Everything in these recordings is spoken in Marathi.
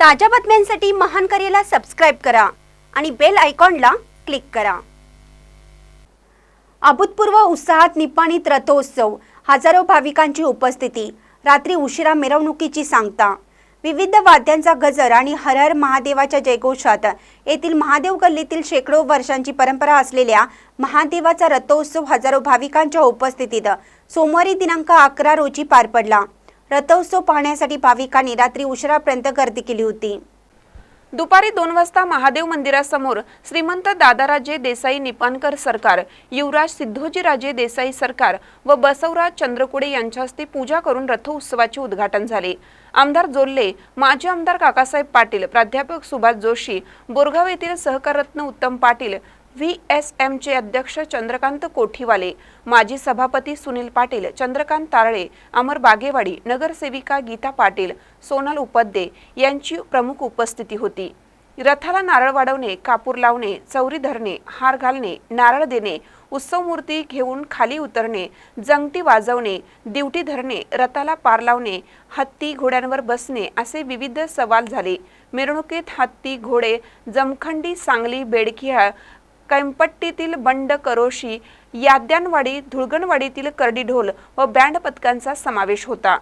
ताज्या बातम्यांसाठी महान करेला सबस्क्राईब करा आणि बेल आयकॉनला क्लिक करा. अभूतपूर्व उत्साहात निपाणीत रथोत्सव हजारो भाविकांची उपस्थिती रात्री उशिरा मिरवणुकीची सांगता. विविध वाद्यांचा गजर आणि हर हर महादेवाच्या जयघोषात येथील महादेव गल्लीतील शेकडो वर्षांची परंपरा असलेल्या महादेवाचा रथोत्सव हजारो भाविकांच्या उपस्थितीत सोमवारी दिनांक अकरा रोजी पार पडला. रथोत्सव पाहण्यासाठी भाविकांनी रात्री उशिरापर्यंत गर्दी केली होती. दुपारी दोन वाजता महादेव मंदिरासमोर श्रीमंत दादाराजे देसाई निपाणकर सरकार युवराज सिद्धोजीराजे देसाई सरकार व बसवराज चंद्रकुडे यांच्या हस्ते पूजा करून रथोत्सवाचे उद्घाटन झाले. आमदार जोल्ले माजी आमदार काकासाहेब पाटील प्राध्यापक सुभाष जोशी बोरगाव येथील सहकाररत्न उत्तम पाटील व्ही एस एमचे अध्यक्ष चंद्रकांत कोठीवाले माजी सभापती सुनील पाटील चंद्रकांत तारळे अमर बागेवाडी नगरसेविका गीता पाटील सोनल उपाध्ये यांची प्रमुख उपस्थिती होती. रथाला नारळ वाढवणे कापूर लावणे चौरी धरणे हार घालणे नारळ देणे उत्सव मूर्ती घेऊन खाली उतरणे जंगटी वाजवणे दिवटी धरणे रथाला पार लावणे हत्ती घोड्यांवर बसणे असे विविध सवाल झाले. मिरवणुकीत हत्ती घोडे जमखंडी सांगली बेडकिया कैंपट्टीतील बंड करोशी याद्यांवाडी धुळगणवाडीतील करडी ढोल व बँड पथकांचा समावेश होता.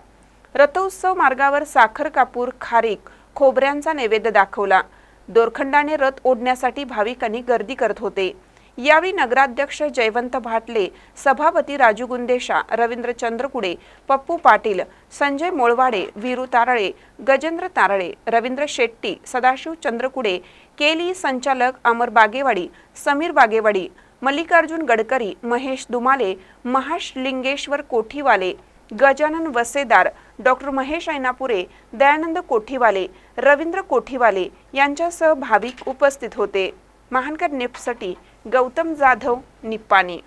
रथोत्सव मार्गावर साखर कापूर खारीक खोबऱ्यांचा नैवेद्य दाखवला. दोरखंडाने रथ ओढण्यासाठी भाविकांनी गर्दी करत होते. यावेळी नगराध्यक्ष जयवंत भाटले सभापती राजू गुंदेशा रवींद्र चंद्रकुडे पप्पू पाटील संजय मोळवाडे वीरू तारळे गजेंद्र तारळे रवींद्र शेट्टी सदाशिव चंद्रकुडे केली संचालक अमर बागेवाडी समीर बागेवाडी मल्लिकार्जुन गडकरी महेश दुमाले महाश लिंगेश्वर कोठीवाले गजानन वसेदार डॉक्टर महेश ऐनापुरे दयानंद कोठीवाले रवींद्र कोठीवाले यांच्यासह भाविक उपस्थित होते. महानकर निपसाठी गौतम जाधव निप्पाणी.